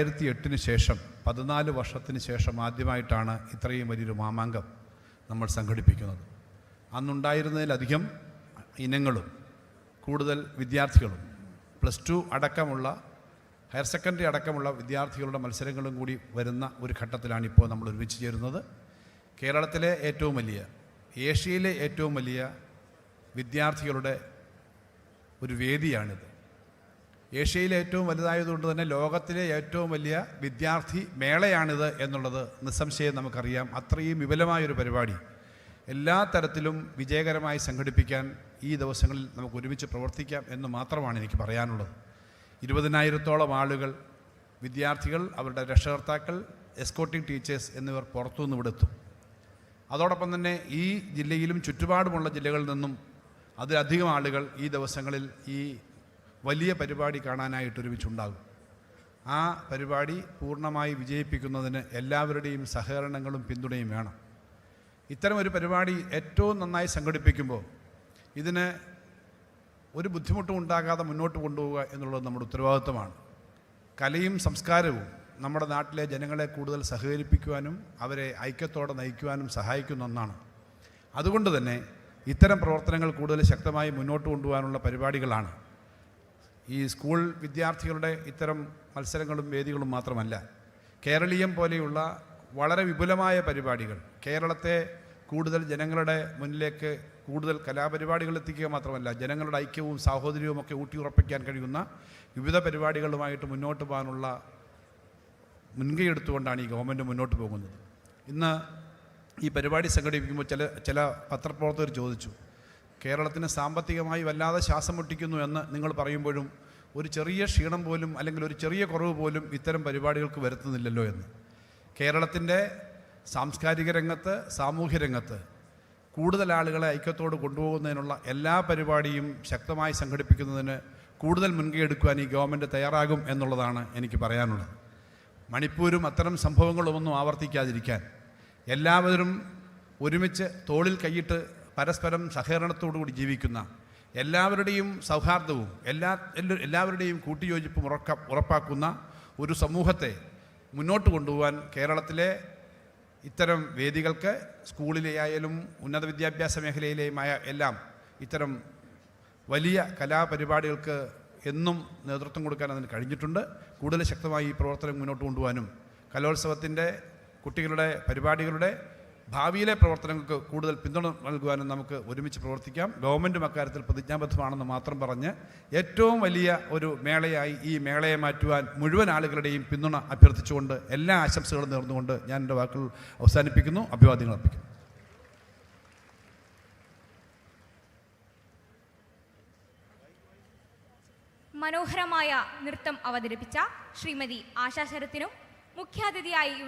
രണ്ടായിരത്തി എട്ടിന് ശേഷം പതിനാല് വർഷത്തിന് ശേഷം ആദ്യമായിട്ടാണ് ഇത്രയും വലിയൊരു മാമാങ്കം നമ്മൾ സംഘടിപ്പിക്കുന്നത്. അന്നുണ്ടായിരുന്നതിലധികം ഇനങ്ങളും കൂടുതൽ വിദ്യാർത്ഥികളും പ്ലസ് ടു അടക്കമുള്ള ഹയർ സെക്കൻഡറി അടക്കമുള്ള വിദ്യാർത്ഥികളുടെ മത്സരങ്ങളും കൂടി വരുന്ന ഒരു ഘട്ടത്തിലാണ് ഇപ്പോൾ നമ്മൾ ഒരുമിച്ച് ചേരുന്നത്. കേരളത്തിലെ ഏറ്റവും വലിയ ഏഷ്യയിലെ ഏറ്റവും വലിയ വിദ്യാർത്ഥികളുടെ ഒരു വേദിയാണിത്. ഏഷ്യയിലെ ഏറ്റവും വലുതായതുകൊണ്ട് തന്നെ ലോകത്തിലെ ഏറ്റവും വലിയ വിദ്യാർത്ഥി മേളയാണിത് എന്നുള്ളത് നിസ്സംശയം നമുക്കറിയാം. അത്രയും വിപുലമായൊരു പരിപാടി. എല്ലാ തരത്തിലും വിജയകരമായി സംഘടിപ്പിക്കാൻ ഈ ദിവസങ്ങളിൽ നമുക്ക് ഒരുമിച്ച് പ്രവർത്തിക്കാം എന്ന് മാത്രമാണ് എനിക്ക് പറയാനുള്ളത്. ഇരുപതിനായിരത്തോളം ആളുകൾ വിദ്യാർത്ഥികൾ അവരുടെ രക്ഷകർത്താക്കൾ എസ്കോട്ടിംഗ് ടീച്ചേഴ്സ് എന്നിവർ പുറത്തുനിന്ന് ഇവിടെ എത്തും. അതോടൊപ്പം തന്നെ ഈ ജില്ലയിലും ചുറ്റുപാടുമുള്ള ജില്ലകളിൽ നിന്നും അതിലധികം ആളുകൾ ഈ ദിവസങ്ങളിൽ ഈ വലിയ പരിപാടി കാണാനായിട്ട് ഒരുമിച്ചുണ്ടാകും. ആ പരിപാടി പൂർണമായി വിജയിപ്പിക്കുന്നതിന് എല്ലാവരുടെയും സഹകരണങ്ങളും പിന്തുണയും വേണം. ഇത്തരം ഒരു പരിപാടി ഏറ്റവും നന്നായി സംഘടിപ്പിക്കുമ്പോൾ ഇതിന് ഒരു ബുദ്ധിമുട്ടും ഉണ്ടാകാതെ മുന്നോട്ട് കൊണ്ടുപോവുക എന്നുള്ളത് നമ്മുടെ ഉത്തരവാദിത്വമാണ്. കലയും സംസ്കാരവും നമ്മുടെ നാട്ടിലെ ജനങ്ങളെ കൂടുതൽ സഹകരിപ്പിക്കുവാനും അവരെ ഐക്യത്തോടെ നയിക്കുവാനും സഹായിക്കുന്ന ഒന്നാണ്. അതുകൊണ്ട് തന്നെ ഇത്തരം പ്രവർത്തനങ്ങൾ കൂടുതൽ ശക്തമായി മുന്നോട്ട് കൊണ്ടുപോകാനുള്ള പരിപാടികളാണ് ഈ സ്കൂൾ വിദ്യാർത്ഥികളുടെ ഇത്തരം മത്സരങ്ങളും വേദികളും മാത്രമല്ല കേരളീയം പോലെയുള്ള വളരെ വിപുലമായ പരിപാടികൾ കേരളത്തെ കൂടുതൽ ജനങ്ങളുടെ മുന്നിലേക്ക് കൂടുതൽ കലാപരിപാടികൾ എത്തിക്കുക മാത്രമല്ല ജനങ്ങളുടെ ഐക്യവും സാഹോദര്യവും ഒക്കെ ഊട്ടിയുറപ്പിക്കാൻ കഴിയുന്ന വിവിധ പരിപാടികളുമായിട്ട് മുന്നോട്ട് പോകാനുള്ള മുൻകൈ എടുത്തുകൊണ്ടാണ് ഈ ഗവൺമെന്റ് മുന്നോട്ട് പോകുന്നത്. ഇന്ന് ഈ പരിപാടി സംഘടിപ്പിക്കുമ്പോൾ ചില ചില പത്രപ്രവർത്തകർ ചോദിച്ചു കേരളത്തിന് സാമ്പത്തികമായി വല്ലാതെ ശ്വാസം മുട്ടിക്കുന്നു എന്ന് നിങ്ങൾ പറയുമ്പോഴും ഒരു ചെറിയ ക്ഷീണം പോലും അല്ലെങ്കിൽ ഒരു ചെറിയ കുറവ് പോലും ഇത്തരം പരിപാടികൾക്ക് വരുത്തുന്നില്ലല്ലോ എന്ന്. കേരളത്തിന്റെ സാംസ്കാരിക രംഗത്ത് സാമൂഹ്യ രംഗത്ത് കൂടുതൽ ആളുകളെ ഐക്യത്തോട് കൊണ്ടുപോകുന്നതിനുള്ള എല്ലാ പരിപാടിയും ശക്തമായി സംഘടിപ്പിക്കുന്നതിന് കൂടുതൽ മുൻകൈ എടുക്കുവാൻ ഈ ഗവൺമെന്റ് തയ്യാറാകും എന്നുള്ളതാണ് എനിക്ക് പറയാനുള്ളത്. മണിപ്പൂരും അത്തരം സംഭവങ്ങളൊന്നും ആവർത്തിക്കാതിരിക്കാൻ എല്ലാവരും ഒരുമിച്ച് തോളിൽ കൈയിട്ട് പരസ്പരം സഹകരണത്തോടുകൂടി ജീവിക്കുന്ന എല്ലാവരുടെയും സൗഹാർദ്ദവും എല്ലാ എല്ലാ- എല്ലാവരുടെയും കൂട്ടിയോജിപ്പും ഉറക്ക ഉറപ്പാക്കുന്ന ഒരു സമൂഹത്തെ മുന്നോട്ട് കൊണ്ടുപോകാൻ കേരളത്തിലെ ഇത്തരം വേദികൾക്ക് സ്കൂളിലെ ആയാലും ഉന്നത വിദ്യാഭ്യാസ മേഖലയിലെയുമായ എല്ലാം ഇത്തരം വലിയ കലാപരിപാടികൾക്ക് എന്നും നേതൃത്വം കൊടുക്കാൻ അതിന് കഴിഞ്ഞിട്ടുണ്ട്. കൂടുതൽ ശക്തമായി ഈ പ്രവർത്തനം മുന്നോട്ട് കൊണ്ടുപോകാനും കലോത്സവത്തിന്റെ കുട്ടികളുടെ പരിപാടികളുടെ ഭാവിയിലെ പ്രവർത്തനങ്ങൾക്ക് കൂടുതൽ പിന്തുണ നൽകുവാനും നമുക്ക് ഒരുമിച്ച് പ്രവർത്തിക്കാം. ഗവൺമെന്റും അക്കാര്യത്തിൽ പ്രതിജ്ഞാബദ്ധമാണെന്ന് മാത്രം പറഞ്ഞ് ഏറ്റവും വലിയ ഒരു മേളയായി ഈ മേളയെ മാറ്റുവാൻ മുഴുവൻ ആളുകളുടെയും പിന്തുണ അഭ്യർത്ഥിച്ചുകൊണ്ട് എല്ലാ ആശംസകളും നേർന്നുകൊണ്ട് ഞാൻ എന്റെ വാക്കുകൾ അവസാനിപ്പിക്കുന്നു. അഭിവാദ്യങ്ങൾ അർപ്പിക്കുന്നു. മനോഹരമായ നൃത്തം അവതരിപ്പിച്ച ശ്രീമതി ആശാശരത്തിനും മുഖ്യാതിഥിയായി ഇവിടെ